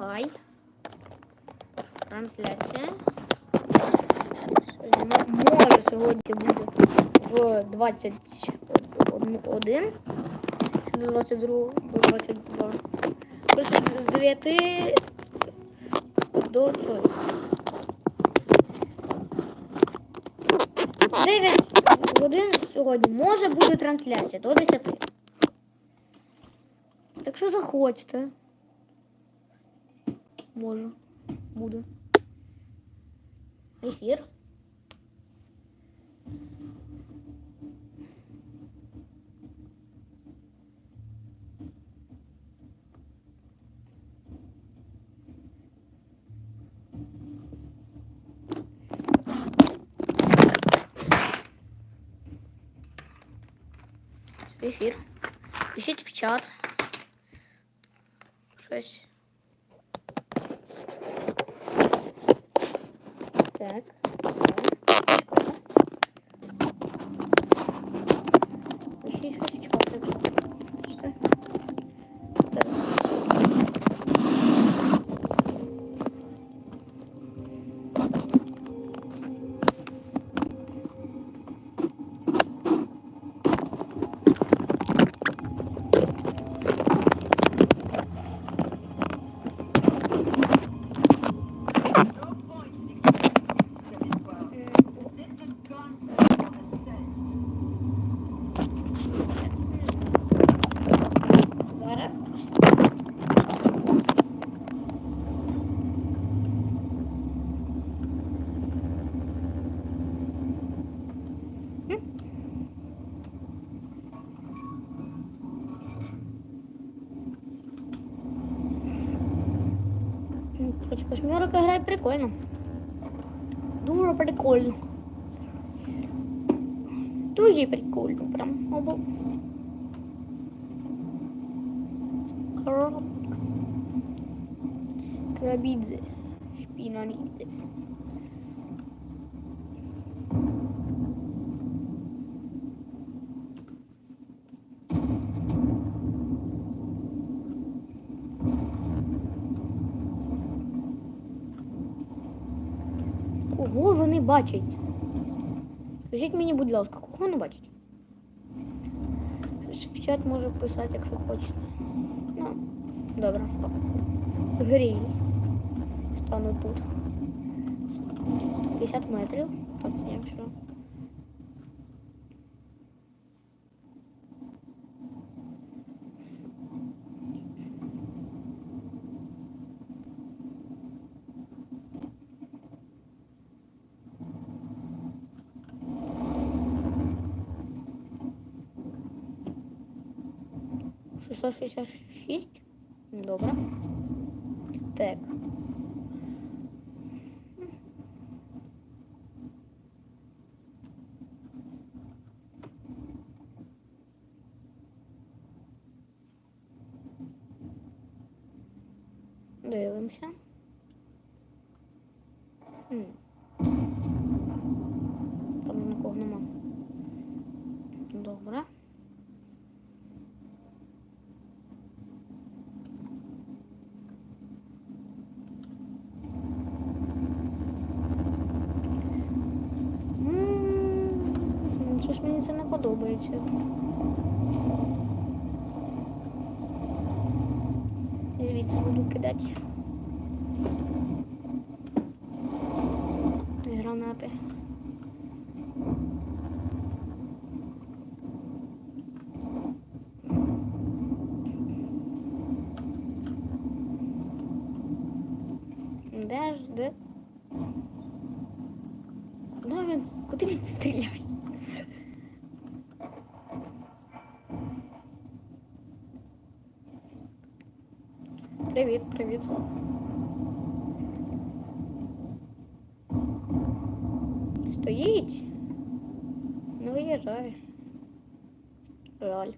Хай. Трансляція. Може сьогодні буде в 21 до 22 до 22. З 9 до 9 годин сьогодні може бути трансляція до 10. Так що заходьте. Може, буде. Ефір. Ефір. Пишіть в чат. Щось. Так. Пишіть щось в чат. Що? Так. Зараз. Ну, Короче, восьмерка грає прикольно. Дуже прикольно. Дуже прикольно, прям. Кого вони бачать? Скажіть мені, будь ласка, кого вони бачать? В чат може писати, якщо хочете. Ну, добре. Грій. Стану тут. 50 метрів. Так, я. 166. Добре. Так. Дивимося. Mm. Де? Куди він, куди він стріляє? Привіт, привіт. Стоїть. Не виїжджає. Жаль.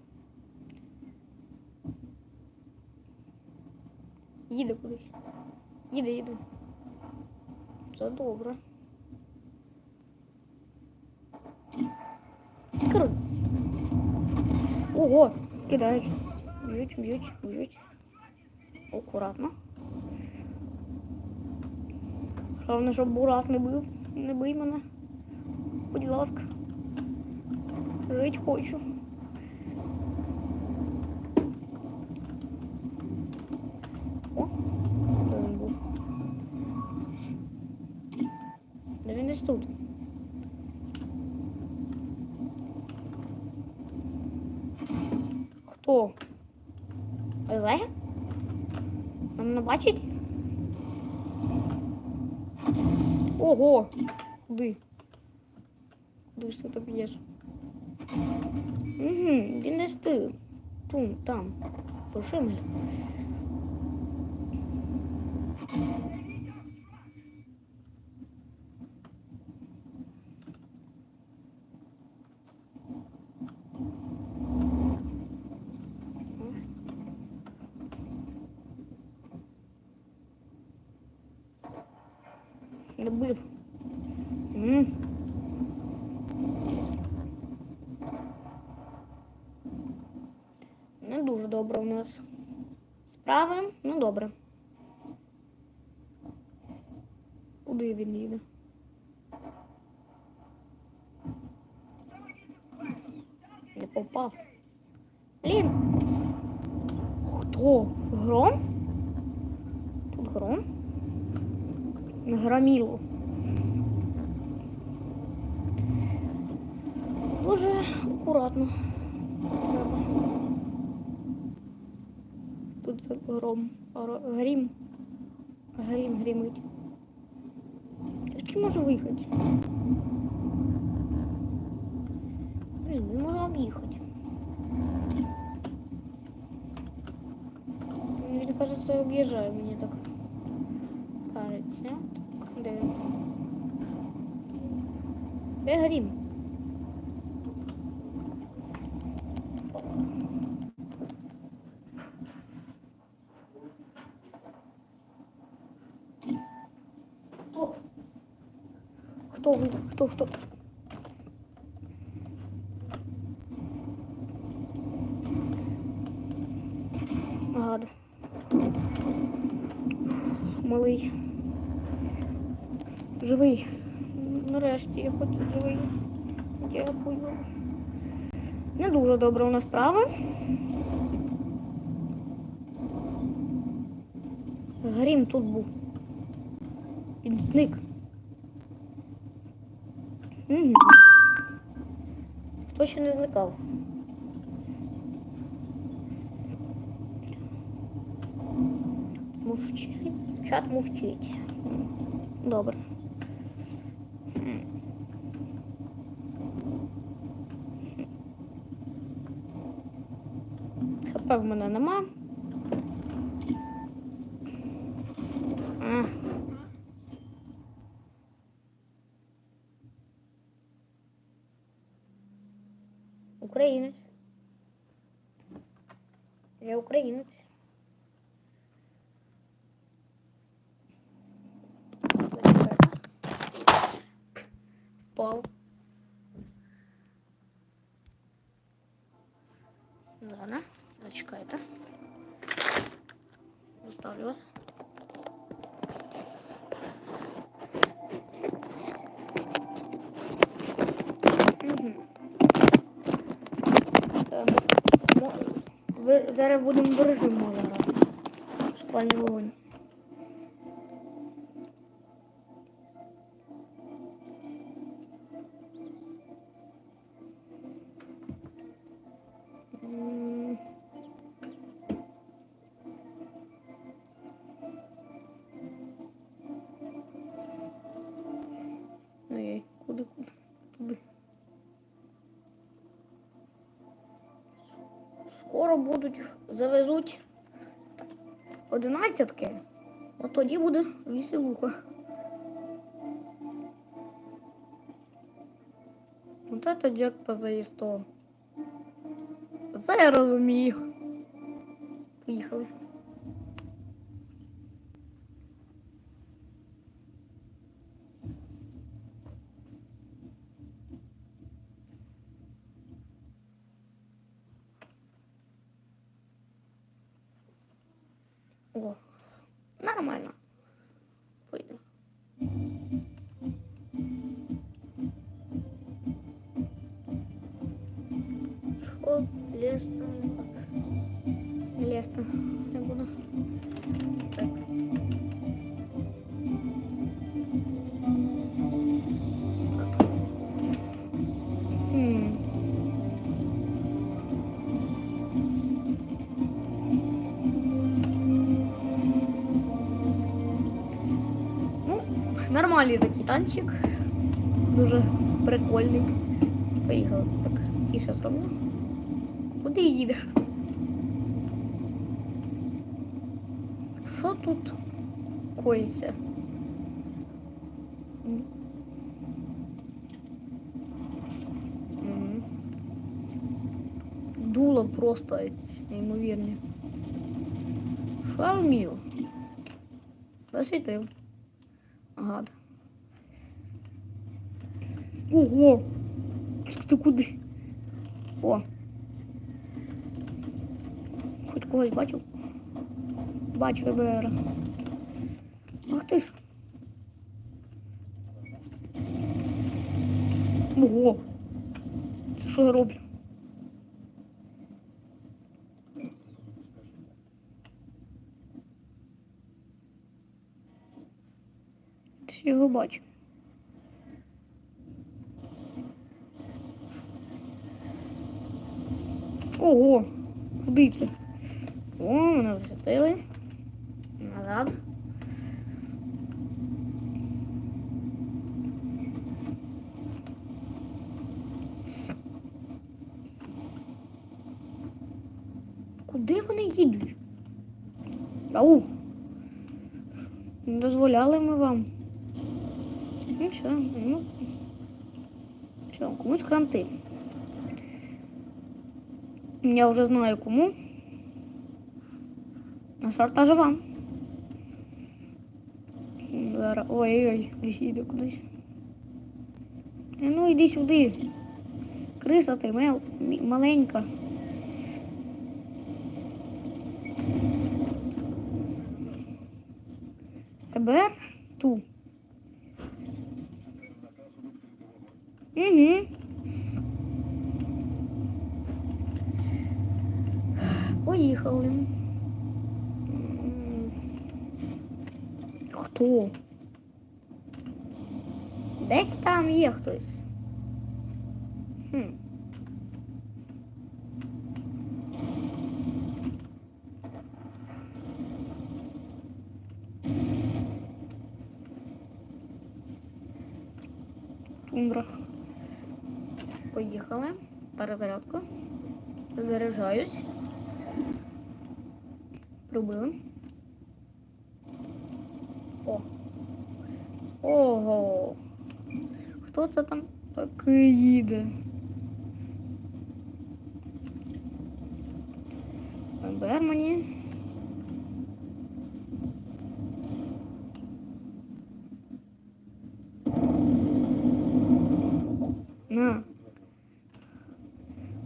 Їде кудись. Їде, їде. Це добре. Круто. Ого, кидають. Б'ють, б'ють, б'ють. Акуратно. Головне, щоб Бурас не бив. Не бий мене. Будь ласка. Жить хочу. Тут? Хто? Олег? Нам не? Ого! Куди? Куди так б'єш? Угу, він десь ти. Тум, там. Пошимель. Не бив. М. Не дуже добре у нас. Справи, ну добре. Куди він їде? Не попав. Блін. Хто? Гром? Тут гром? Громіло. Дуже акуратно. Треба. Тут за гром. Ро- Грім. Грім гримить. Звідки може виїхати? Блін, не може об'їхати. Він, кажется, об'їжджає мені так. Кажеться. Де він? Де грім? Хто? Хто ви? Хто, хто? Гад. Малий. Живий. Нарешті я хочу живий. Дякую. Не дуже добре у нас справа. Грім тут був. Він зник. Хто ще не зникав? Мовчить. Чат мовчить. Добре. ХП в мене нема. А. Українець. Я українець. Впав. Ладно, зачекайте. Заставлю вас. Зараз будемо в режим грати. Шпальний вогонь. Скоро будуть, завезуть одинадцятки, от тоді буде веселуха. Вот это джек по. Це я розумію. Лестом. Лестом. Я буду. Так. Хм. Ну, нормальний такий танчик. Дуже прикольный поехал. Так, і що? Мгм. Дуло просто неймовірне. Шалмів. Засвітив. Гад. Ого! Ти куди? О! Хоч когось бачив? Бачу ВБР. Ах ти ж. Ого! Це що я роблю? Ти його бачу. Ого! Куди це? О, мене засвітили. Назад. Куди вони їдуть? Ау! Не дозволяли ми вам. Ну що, ну. Все, комусь кранти. Я вже знаю кому. На шарта жива. Зараз. Ой-ой-ой, десь іде кудись. Е, Ну іди сюди. Криса ти мел, маленька. Поїхали. Хто? Десь там є хтось. Хм. Тундра. Поїхали. Перезарядка. Заряджаюсь. Пробили. О. Ого. Хто це там такий їде? МБР мені. На.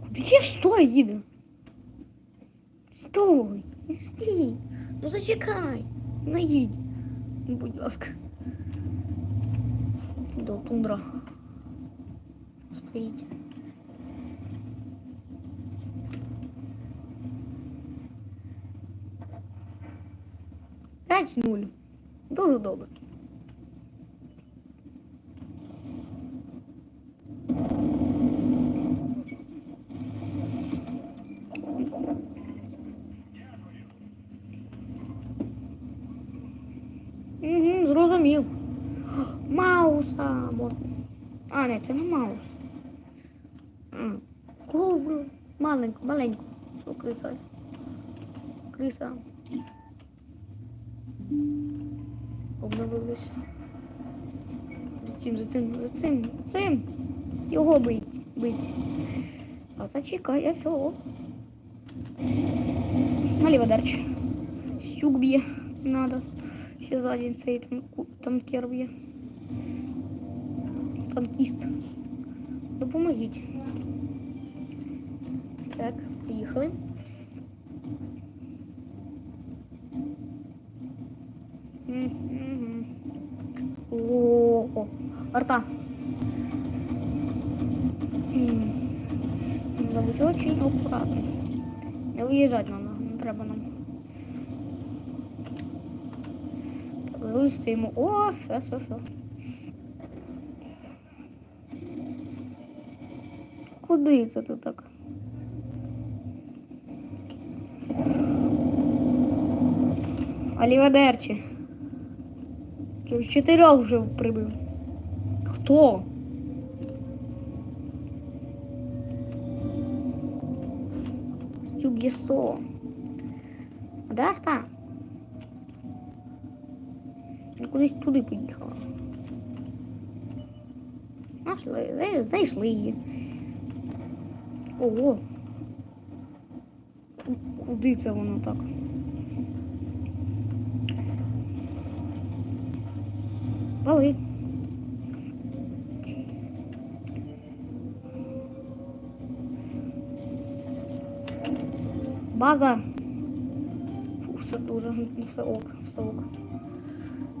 Куди я стой їду? Наїдь! Ну, Будь ласка. До тундра. Стоїть. П'ять нуль. Дуже добре. Мауса. А, не, це не маус. Вбив? Маленьку, маленьку. Що криса? Криса. Обновились. За цим, за цим, за цим, за цим. Його бить, бить. А зачекай, я все. Наліво дальше. Стюк б'є. Надо. Ще ззаді цей танку- танкер б'є. Танкіст. Допоможіть. Так, поїхали. О, арта. Надо быть очень аккуратным. Не виїжджати надо, не треба нам. Так, вистоїмо. О, все, все, все. Куди це ти так? Алівадерчі. Чотирьох вже прибив. Хто? Стюк сто. Де ж та? Я кудись туди поїхала. Нашли, зай- зайшли її. Ого. Куди це воно так? Вали. База. Фу, все дуже, ну, все ок, все ок.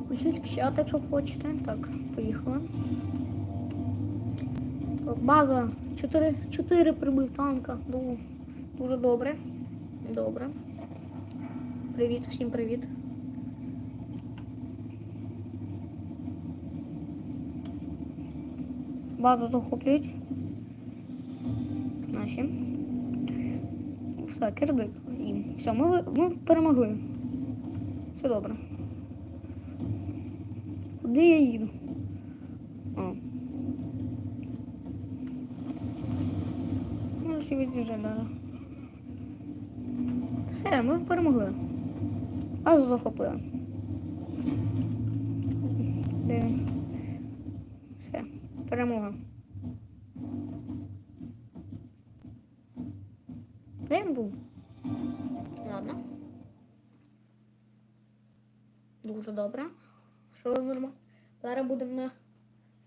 Пишіть в чат, якщо хочете. Так, поїхали. Так, База. 4, 4 прибив танка. Ду- Дуже добре. Добре. Привіт, всім привіт. Базу захоплюють. Наші. Все, кирдик їм. Все, ми, ми перемогли. Все добре. Куди я їду? А. Може ще від'їжджати. Все, ми перемогли. Базу захопили. Все, перемога. Де він був? Ладно. Дуже добре. Що нормально? Зараз будемо на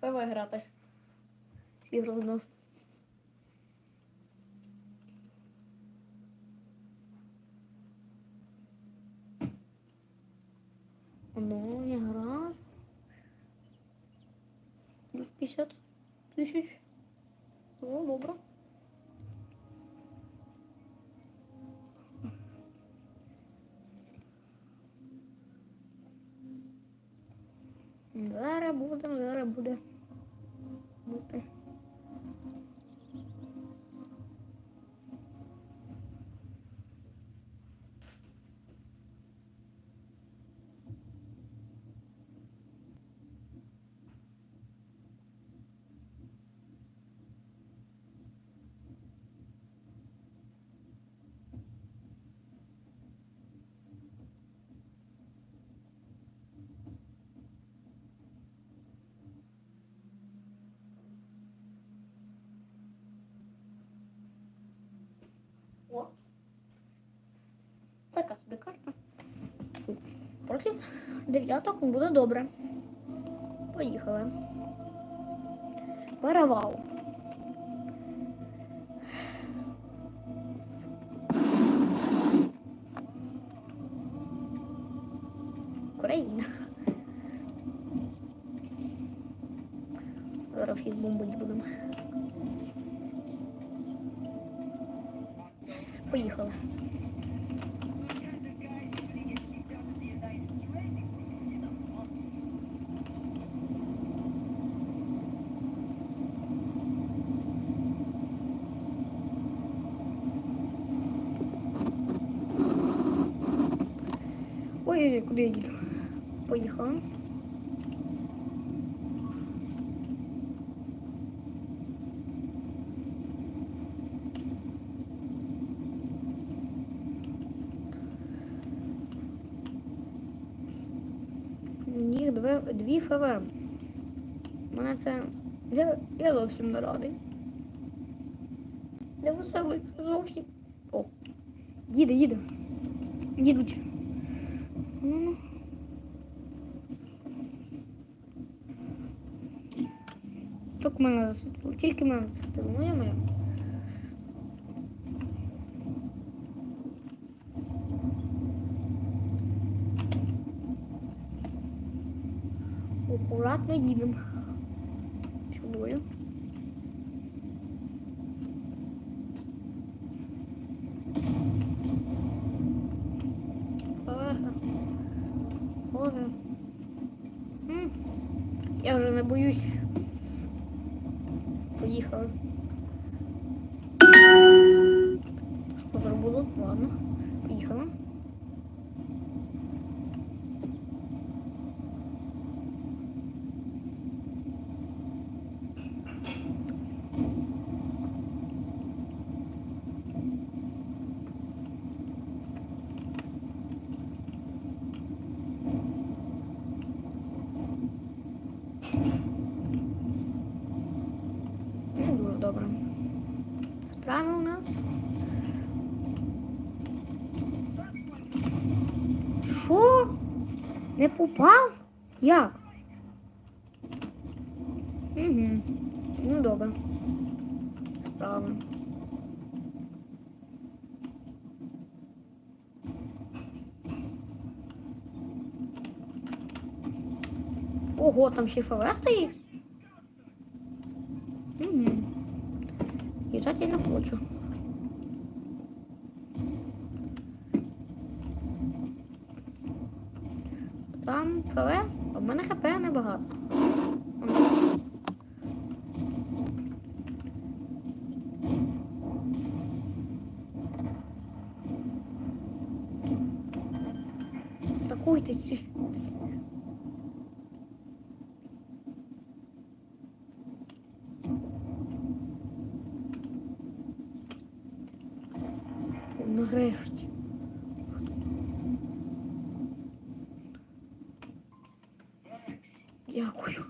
ФВ грати. Всі рознос. Ну, я грав. Плюс 50 тисяч. О, добре. Зараз Така собі карта. Проти дев'яток буде добре. Поїхали. Перевал. Україна. Зараз всіх бомбить будемо. Поїхали. Ой, куди я їду? Поїхали. Їх дві, дві ФВ. Мене це. Я, я зовсім не радий. Я веселий зовсім. О. Їде, їде. Їдуть. Ну. Тільки мене засвітило. Тільки мене засвітило. Ну я моя. Акуратно їдемо. Ага. Боже. Я вже не боюсь. Поїхали. Господар буду, ладно. Поїхали. Саме у нас. Що? Не попав? Як? Угу. Ну добре. Справа. Ого, там ще ФВ стоїть? Угу. Їжджати я не хочу. Там ФВ, а в мене ХП небагато. Атакуйте ці. Нарешті. Дякую.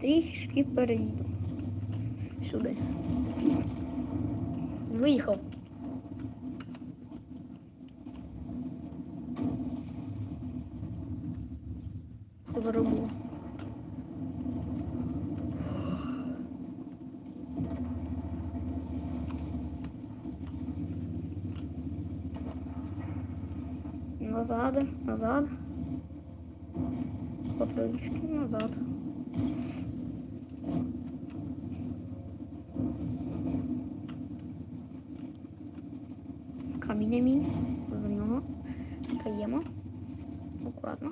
Трішки переїду. Сюди. Виїхав. Камінь з нього. Стаємо. Акуратно.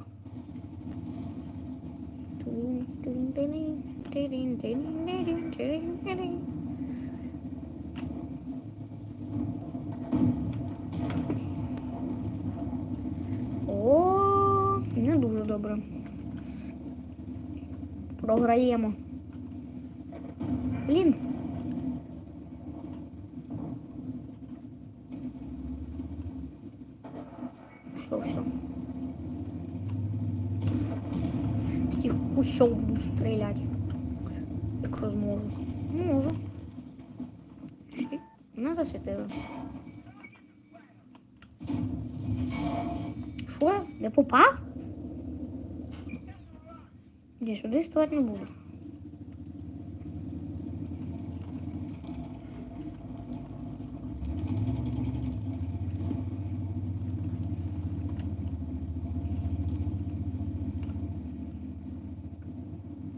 О, не дуже добре. Програємо. Блін. Все, все. З цих кущов буду стріляти. Якщо зможу. Не можу. Щі. Мене засвітило. Що? Не попав? Ні, сюди ставати не буду.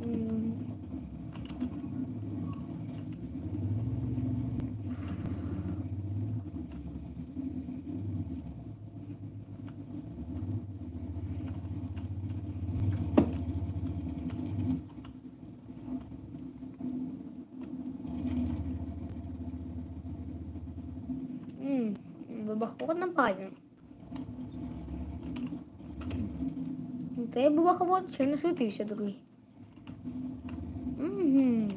М. М, Вибуховод на базі. Вибуховод ще не світився другий. Угу.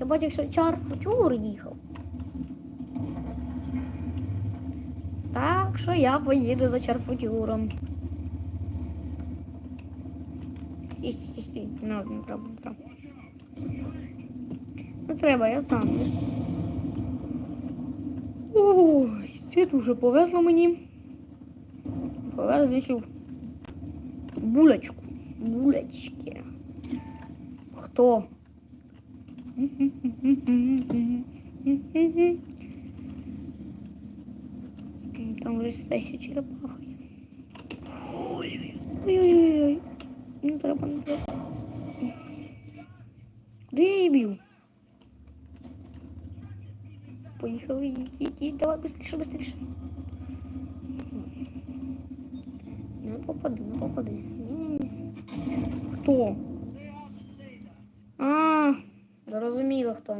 Я бачив, що чар футюр їхав. Так що я поїду за чарфутюром. Стій, стій, стій. Не, не треба, не треба. Не треба, я сам. Ой, це дуже повезло мені. Повезло булочку. Булочки. Хто? Там вже сесі черепахи. Ой-ой-ой. Не треба, не треба. Де я її б'ю? Поїхали, їдь, їдь, їдь, давай быстріше, быстріше. Не попади, не попади. Хто? А, зрозуміло хто.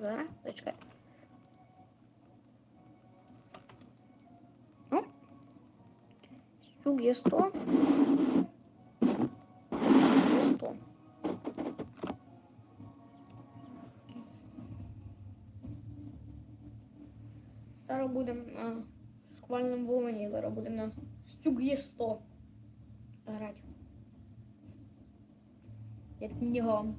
Зараз, зачекай. Стюк є 100. Є 100. Зараз будемо на шквальному волині, зараз будемо на Стюк є 100 грати. Як мініган.